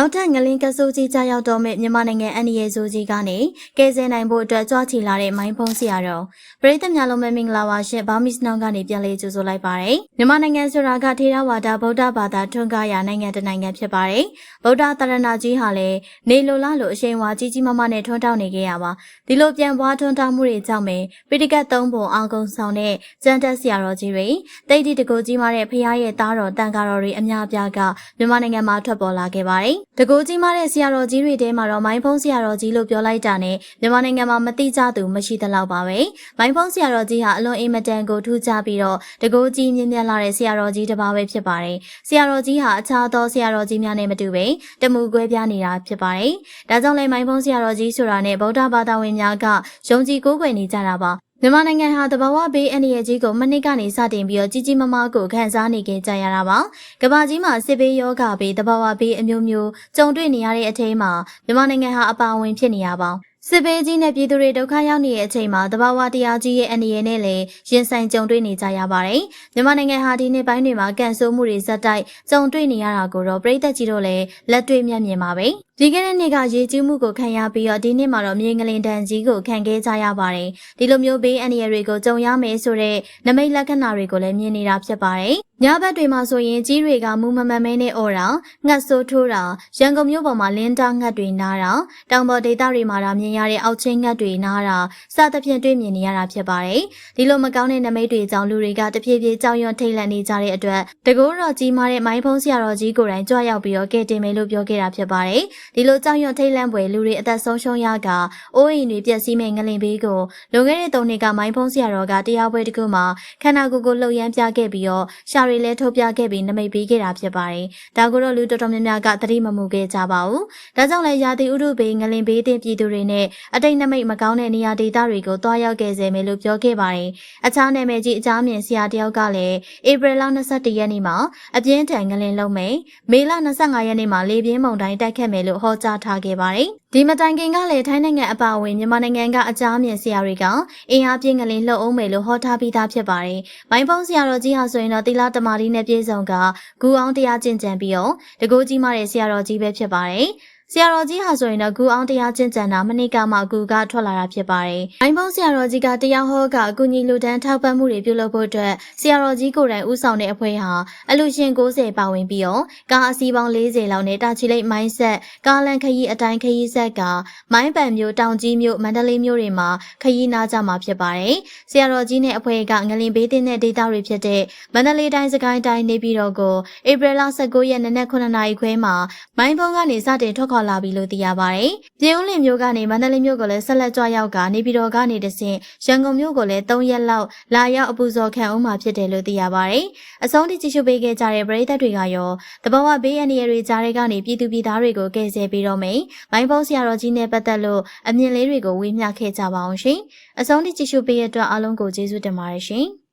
နောက်ထပ်ငလင်းကဆိုးကြီးကြားရောက်တော့မဲ့မြန်မာနိုင်ငံအန်ဒီရဲ့ဇိုကြီးကနေကယ်ဆယ်နိုင်ဖို့အတွက်ကြွားချီလာတဲ့မိုင်းဖုံးဆရာတော်ပရိသတ်များလုံးပဲမင်္ဂလာပါရှင်ဘာမစ်နောင်ကနေပြန်လေးကြိုဆိုလိုက်ပါတယ်မြန်မာနိုင်ငံဆိုတာကထေရဝါဒဗုဒ္ဓဘာသာထွန်းကားရာနိုင်ငံတစ်နိုင်ငံဖြစ်ပါတယ်ဗုဒ္ဓတရဏကြီးဟာလည်းနေလိုလားလို့အရှိန်ဝါကြီးကြီးမားမားနဲ့ထွန်းတောက်နေခဲ့ရပါဒီလိုပြန်ပွားထွန်းတောက်မှုတွေကြောင့်ပဲပိဋကတ်သုံးပုံအောင်ကုံဆောင်တဲ့ကျမ်းတက်ဆရာတော်ကြီးတွေတိတ်တိတကူကြီးမားတဲ့ဖခင်ရဲ့သားတော်တန်ကာတော်တွေအများအပြားကမြန်မာနိုင်ငံမှာထွက်ပေါ်လာခဲ့ပါတယ်တကူကြီးမားတဲ့ဆရာတော်ကြီးတွေထဲမှာတော့မိုင်းဖုံးဆရာတော်ကြီးလို့ပြောလိုက်တာနဲ့မြန်မာနိုင်ငံမှာမတိကျသူမရှိသလောက်ပါပဲမိုင်းဖုံးဆရာတော်ကြီးဟာအလွန်အင်မတန်ကိုထူးခြားပြီးတော့တကူကြီးမြင့်မြတ်လာတဲ့ဆရာတော်ကြီးတစ်ပါးပဲဖြစ်ပါတယ်ဆရာတော်ကြီးဟာအခြားသောဆရာတော်ကြီးများနဲ့မတူပဲတမှုကွဲပြားနေတာဖြစ်ပါတယ်ဒါကြောင့်လည်းမိုင်းဖုံးဆရာတော်ကြီးဆိုတာနဲ့ဗုဒ္ဓဘာသာဝင်များကယုံကြည်ကိုးကွယ်နေကြတာပါ မြန်မာနိုင်ငံဟာတဘာဝဘေးအန္တရာယ်ကြီးကိုမနစ်ကနေစတင်ပြီးတော့ကြီးကြီးမားမားကိုခံစားနေကြကြရတာပါ။ကမ္ဘာကြီးမှာစစ်ဘေးယောဂဘေးတဘာဝဘေးအမျိုးမျိုးကြုံတွေ့နေရတဲ့အချိန်မှာမြန်မာနိုင်ငံဟာအပါအဝင်ဖြစ်နေရပါစစ်ဘေးကြီးနဲ့ပြည်သူတွေဒုက္ခရောက်နေတဲ့အချိန်မှာတဘာဝတရားကြီးရဲ့အနေနဲ့လည်းရင်ဆိုင်ကြုံတွေ့နေကြရပါတယ်။မြန်မာနိုင်ငံဟာဒီနေ့ပိုင်းတွေမှာကန်ဆိုးမှုတွေဇက်တိုက်ကြုံတွေ့နေရတာကိုတော့ပြည်သက်ကြီးတို့လည်းလက်တွေ့မျက်မြင်ပါပဲ။ ဒီကနေ့နေ့ကရေကြီးမှုကိုခံရပြီးတော့ဒီနေ့မှာတော့မြေငလင်တန်ကြီးကိုခံခဲ့ကြရပါတယ်။ဒီလိုမျိုးဘေးအန္တရာယ်တွေကိုကြုံရမယ်ဆိုတဲ့နမိတ်လက္ခဏာတွေကိုလည်းမြင်နေတာဖြစ်ပါတယ်။ညဘက်တွေမှာဆိုရင်ကြီးတွေကမူမမှန်မဲနဲ့အော်တာငှက်ဆိုးထိုးတာရန်ကုန်မြို့ပေါ်မှာလင်းတာငှက်တွေနားတာတောင်ပေါ်ဒေသတွေမှာတော့မြင်ရတဲ့အောက်ချင်းငှက်တွေနားတာစသဖြင့်တွေ့မြင်နေရတာဖြစ်ပါတယ်။ဒီလိုမကောင်းတဲ့နမိတ်တွေကြောင့်လူတွေကတဖြည်းဖြည်းကြောက်ရွံ့ထိတ်လန့်နေကြတဲ့အတွက်တကူတော်ကြီးမားတဲ့မိုင်းဖုံးဆရာတော်ကြီးကိုယ်တိုင်ကြွရောက်ပြီးတော့ကဲတင်မယ်လို့ပြောခဲ့တာဖြစ်ပါတယ်။ဒီလိုကြောက်ရွံ့ထိတ်လန့်ပွဲလူတွေအသက်ဆုံးရှုံးရကအိုးအိမ်တွေပျက်စီးမဲ့ငလင်ဘေးကိုလွန်ခဲ့တဲ့၃နှစ်ကမိုင်းဖုံးဆရာတော်ကတရားပွဲတစ်ခုမှာခန္ဓာကိုယ်ကိုလှုပ်ရမ်းပြခဲ့ပြီးတော့ရှာရီလဲထုတ်ပြခဲ့ပြီးနမိတ်ပေးခဲ့တာဖြစ်ပါတယ်။ဒါကိုတော့လူတော်တော်များများကသတိမမူခဲ့ကြပါဘူး။ဒါကြောင့်လည်းရာသီဥတုဘေးငလင်ဘေးတင်ပြည်သူတွေနဲ့အတိတ်နမိတ်မကောင်းတဲ့နေရာဒေသတွေကိုတွားရောက်ခဲ့စေမယ်လို့ပြောခဲ့ပါတယ်။အခြားနာမည်ကြီးအကြမ်းမြင်ဆရာတယောက်ကလည်းဧပြီလ22ရက်နေ့မှာအပြင်းထန်ငလင်လုံးမယ်။မေလ25ရက်နေ့မှာလေပြင်းမုန်တိုင်းတိုက်ခတ်မယ်လို့ဟောကြားထားခဲ့ပါတယ်။ဒီမတိုင်ခင်ကလည်းထိုင်းနိုင်ငံအပါအဝင်မြန်မာနိုင်ငံကအကြမ်းမြင်ဆရာတွေကအင်အားပြင်းငလင်လှုပ်အောင်မယ်လို့ဟောထားပြီးသားဖြစ်ပါတယ်။မိုင်းဖုံးဆရာတော်ကြီးဟာဆိုရင်တော့သီလတမာတိနဲ့ပြည့်စုံကဂူအောင်တရားကျင့်ကြံပြီးတော့တကူကြီးမတဲ့ဆရာတော်ကြီးပဲဖြစ်ပါတယ်။ ဆရာတော်ကြီးဟာဆိုရင်တော့ဂူအောင်တရားကျင့်ကြံတာမနေ့ကမှဂူကထွက်လာတာဖြစ်ပါတယ်။အိုင်ဖုန်းဆရာတော်ကြီးကတရားဟောကအကူညီလူတန်းထောက်ပံ့မှုတွေပြုလုပ်ဖို့အတွက်ဆရာတော်ကြီးကိုယ်တိုင်ဦးဆောင်တဲ့အဖွဲ့ဟာအလူရှင်90ပါဝင်ပြီးတော့ကားအစီးပေါင်း40လောက်နဲ့တာချီလိတ်မိုင်းဆက်ကားလန်ခရီးအတိုင်းခရီးဆက်ကမိုင်းပံမျိုးတောင်ကြီးမျိုးမန္တလေးမျိုးတွေမှာခရီးနာကြမှာဖြစ်ပါတယ်။ဆရာတော်ကြီးနဲ့အဖွဲ့ကငလင်ဘေးတင်တဲ့ဒေသတွေဖြစ်တဲ့မန္တလေးတိုင်းစကိုင်းတိုင်းနေပြည်တော်ကိုဧပြီလ19ရက်နေ့နက်9နာရီခွဲမှာမိုင်းဖုန်းကနေစတင်ထွက်ခွာလာပြီလို့သိရပါတယ်။ပြည်ဦးလင်မြို့ကနေမန္တလေးမြို့ကိုလည်းဆက်လက်ကြွရောက်က နေပြည်တော်ကနေတဆင့်ရန်ကုန်မြို့ကိုလည်း3ရက်လောက်လာရောက်အပူဇော်ခံအောင်မှာဖြစ်တယ်လို့သိရပါတယ်။အဆုံးထိကြည့်ရှုပေးခဲ့ကြတဲ့ပရိသတ်တွေကရောတဘာဝဘေးအန္တရာယ်တွေကြားတွေကနေပြည်သူပြည်သားတွေကိုကယ်ဆယ်ပေးတော့မယ်။မိုင်းဖုန်းဆရာတော်ကြီးနဲ့ပတ်သက်လို့အမြင်လေးတွေကိုဝေမျှခဲ့ကြပါအောင်ရှင်။အဆုံးထိကြည့်ရှုပေးတဲ့အတွက်အားလုံးကိုကျေးဇူးတင်ပါတယ်ရှင်။